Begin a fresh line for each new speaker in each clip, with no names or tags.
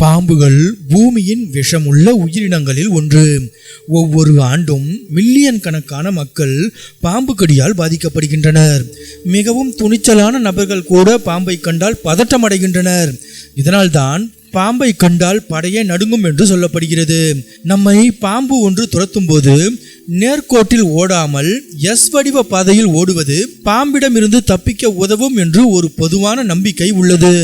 பாம்புகள் பூமியின் விஷமுள்ள உயிரினங்களில் ஒன்று. ஒவ்வொரு ஆண்டும் மில்லியன் கணக்கான மக்கள் பாம்பு கடியால் பாதிக்கப்படுகின்றனர். மிகவும் துணிச்சலான நபர்கள் கூட பாம்பை கண்டால் பதட்டமடைகின்றனர். இதனால்தான் பாம்பை கண்டால் படையே நடுங்கும் என்று சொல்லப்படுகிறது. நம்மை பாம்பு ஒன்று துரத்தும் போது நேர்கோட்டில் ஓடாமல் எஸ் வடிவ பாதையில் ஓடுவது பாம்பிடமிருந்து தப்பிக்க உதவும் என்று ஒரு பொதுவான நம்பிக்கை உள்ளது.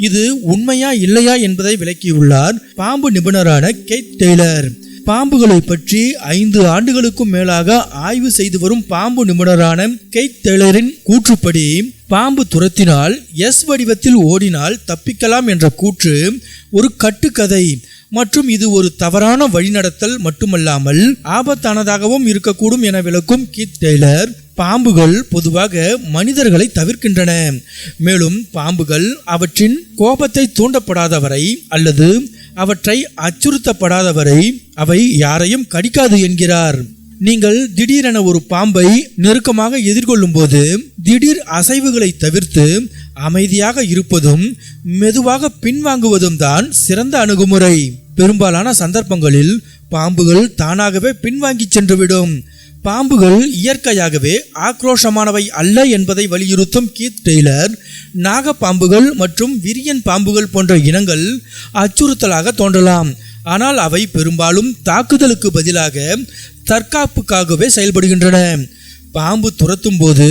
இது உண்மையா இல்லையா என்பதை விளக்கியுள்ளார் பாம்பு நிபுணரான கேத் டெய்லர். பாம்புகளை பற்றி ஐந்து ஆண்டுகளுக்கும் மேலாக ஆய்வு செய்து வரும் பாம்பு நிபுணரான கெய்த் டெய்லரின் கூற்றுப்படி பாம்பு துரத்தினால் எஸ் வடிவத்தில் ஓடினால் தப்பிக்கலாம் என்ற கூற்று ஒரு கட்டுக்கதை. மற்றும் இது ஒரு தவறான வழிநடத்தல் மட்டுமல்லாமல் ஆபத்தானதாகவும் இருக்கக்கூடும் என விளக்கும் கீத் டெய்லர். பாம்புகள் பொதுவாக மனிதர்களை தவிர்க்கின்றன. மேலும் பாம்புகள் அவற்றின் கோபத்தை தூண்டப்படாதவரை அல்லது அவற்றை அச்சுறுத்தப்படாதவரை அவை யாரையும் கடிக்காது என்கிறார். நீங்கள் திடீரென ஒரு பாம்பை நெருக்கமாக எதிர்கொள்ளும் போது திடீர் அசைவுகளை தவிர்த்து அமைதியாக இருப்பதும் மெதுவாக பின்வாங்குவதும் தான் சிறந்த அணுகுமுறை. பெரும்பாலான சந்தர்ப்பங்களில் பாம்புகள் தானாகவே பின்வாங்கி சென்றுவிடும். பாம்புகள் இயற்கையாகவே ஆக்ரோஷமானவை அல்ல என்பதை வலியுறுத்தும் கீத் டெய்லர் நாக பாம்புகள் மற்றும் விரியன் பாம்புகள் போன்ற இனங்கள் அச்சுறுத்தலாக தோன்றலாம். ஆனால் அவை பெரும்பாலும் தாக்குதலுக்கு பதிலாக தற்காப்புக்காகவே செயல்படுகின்றன. பாம்பு துரத்தும் போது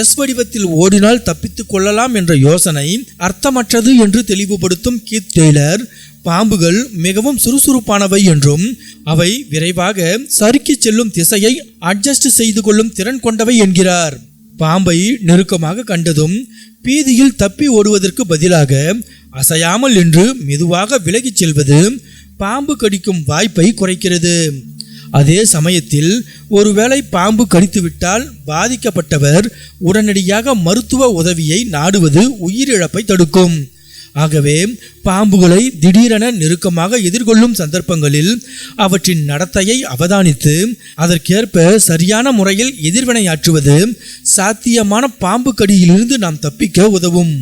எஸ் வடிவத்தில் ஓடினால் தப்பித்துக் கொள்ளலாம் என்ற யோசனை அர்த்தமற்றது என்று தெளிவுபடுத்தும் கீத் டெய்லர் பாம்புகள் மிகவும் சுறுசுறுப்பானவை என்றும் அவை விரைவாக சறுக்கிச் செல்லும் திசையை அட்ஜஸ்ட் செய்து கொள்ளும் திறன் கொண்டவை என்கிறார். பாம்பை நெருக்கமாக கண்டதும் பீதியில் தப்பி ஓடுவதற்கு பதிலாக அசையாமல் என்று மெதுவாக விலகிச் செல்வது பாம்பு கடிக்கும் வாய்ப்பை குறைக்கிறது. அதே சமயத்தில் ஒருவேளை பாம்பு கடித்துவிட்டால் பாதிக்கப்பட்டவர் உடனடியாக மருத்துவ உதவியை நாடுவது உயிரிழப்பை தடுக்கும். ஆகவே பாம்புகளை திடீரென நெருக்கமாக எதிர்கொள்ளும் சந்தர்ப்பங்களில் அவற்றின் நடத்தையை அவதானித்து அதற்கேற்ப சரியான முறையில் எதிர்வினையாற்றுவது சாத்தியமான பாம்பு கடியிலிருந்து நாம் தப்பிக்க உதவும்.